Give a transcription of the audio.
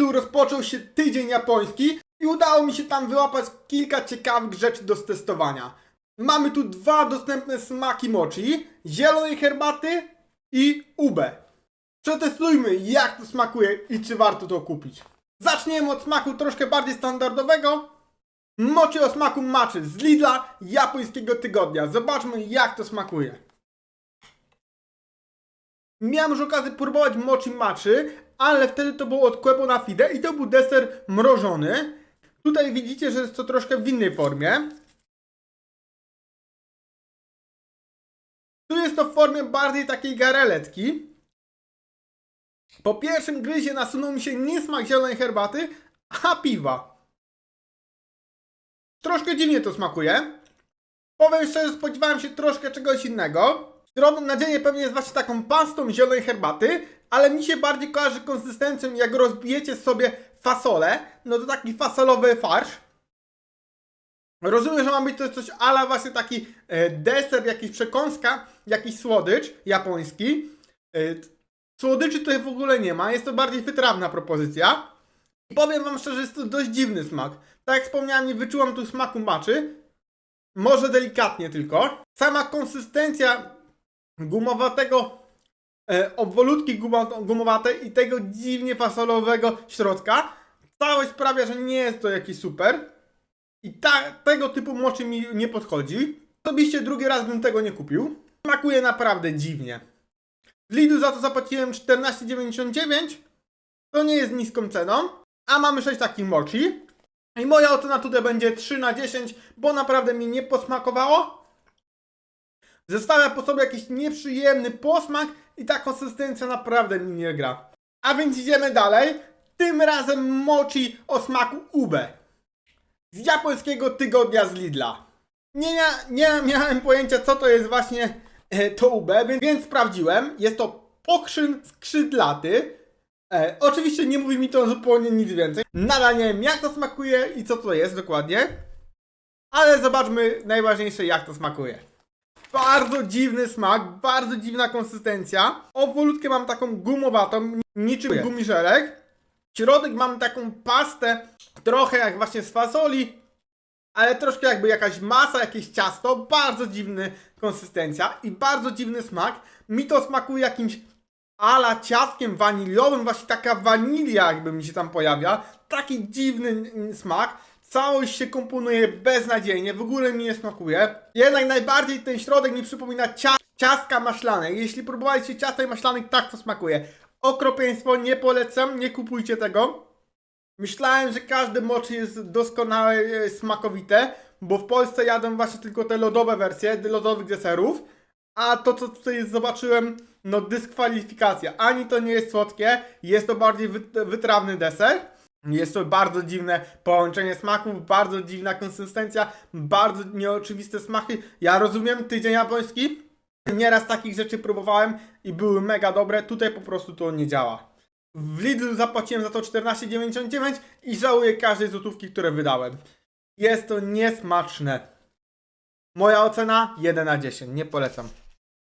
Lidlu rozpoczął się tydzień japoński i udało mi się tam wyłapać kilka ciekawych rzeczy do testowania. Mamy tu dwa dostępne smaki mochi, zielonej herbaty i ube. Przetestujmy jak to smakuje i czy warto to kupić. Zaczniemy od smaku troszkę bardziej standardowego. Mochi o smaku maczy z Lidla japońskiego tygodnia. Zobaczmy jak to smakuje. Miałem już okazję próbować mochi maczy, ale wtedy to było od Quebo na Fide i to był deser mrożony. Tutaj widzicie, że jest to troszkę w innej formie. Tu jest to w formie bardziej takiej gareletki. Po pierwszym gryzie nasunął mi się niesmak zielonej herbaty, a piwa. Troszkę dziwnie to smakuje. Powiem szczerze, spodziewałem się troszkę czegoś innego. Środek nadzieję pewnie jest właśnie taką pastą zielonej herbaty, ale mi się bardziej kojarzy konsystencją, jak rozbijecie sobie fasolę, no to taki fasolowy farsz. Rozumiem, że ma być to coś ala właśnie taki e, deser, jakiś przekąska, jakiś słodycz japoński. E, słodyczy tutaj w ogóle nie ma, jest to bardziej wytrawna propozycja. I powiem wam szczerze, jest to dość dziwny smak. Tak jak wspomniałem, nie wyczułam tu smaku maczy. Może delikatnie tylko. Sama konsystencja gumowatego e, obwolutki gumo- gumowatej i tego dziwnie fasolowego środka. Całość sprawia, że nie jest to jakiś super. I ta, tego typu moczy mi nie podchodzi. Osobiście drugi raz bym tego nie kupił. Smakuje naprawdę dziwnie. W Lidlu za to zapłaciłem 14,99. To nie jest niską ceną. A mamy 6 takich mochi. I moja ocena tutaj będzie 3 na 10, bo naprawdę mi nie posmakowało. Zostawia po sobie jakiś nieprzyjemny posmak i ta konsystencja naprawdę mi nie gra. A więc idziemy dalej. Tym razem mochi o smaku ube. Z japońskiego tygodnia z Lidla. Nie, mia nie miałem pojęcia co to jest właśnie e, to ube, więc, więc sprawdziłem. Jest to pokrzyn skrzydlaty. E, oczywiście nie mówi mi to zupełnie nic więcej. Nadal nie wiem jak to smakuje i co to jest dokładnie. Ale zobaczmy najważniejsze jak to smakuje. Bardzo dziwny smak, bardzo dziwna konsystencja. Obwolutkę mam taką gumowatą, niczym gumiżelek. Środek mam taką pastę, trochę jak właśnie z fasoli, ale troszkę jakby jakaś masa, jakieś ciasto. Bardzo dziwny konsystencja i bardzo dziwny smak. Mi to smakuje jakimś ala ciastkiem waniliowym, właśnie taka wanilia jakby mi się tam pojawia. Taki dziwny smak. Całość się komponuje beznadziejnie, w ogóle mi nie smakuje. Jednak najbardziej ten środek mi przypomina cia ciastka maślane. Jeśli próbowaliście ciasta i maślanek, tak to smakuje. Okropieństwo, nie polecam, nie kupujcie tego. Myślałem, że każdy mochi jest doskonale e, smakowite, bo w Polsce jadę właśnie tylko te lodowe wersje lodowych deserów, a to co tutaj zobaczyłem, no dyskwalifikacja. Ani to nie jest słodkie, jest to bardziej wyt- wytrawny deser. Jest to bardzo dziwne połączenie smaków, bardzo dziwna konsystencja, bardzo nieoczywiste smaki. Ja rozumiem tydzień japoński. Nieraz takich rzeczy próbowałem i były mega dobre. Tutaj po prostu to nie działa. W Lidlu zapłaciłem za to 14,99 i żałuję każdej złotówki, które wydałem. Jest to niesmaczne. Moja ocena 1 na 10. Nie polecam.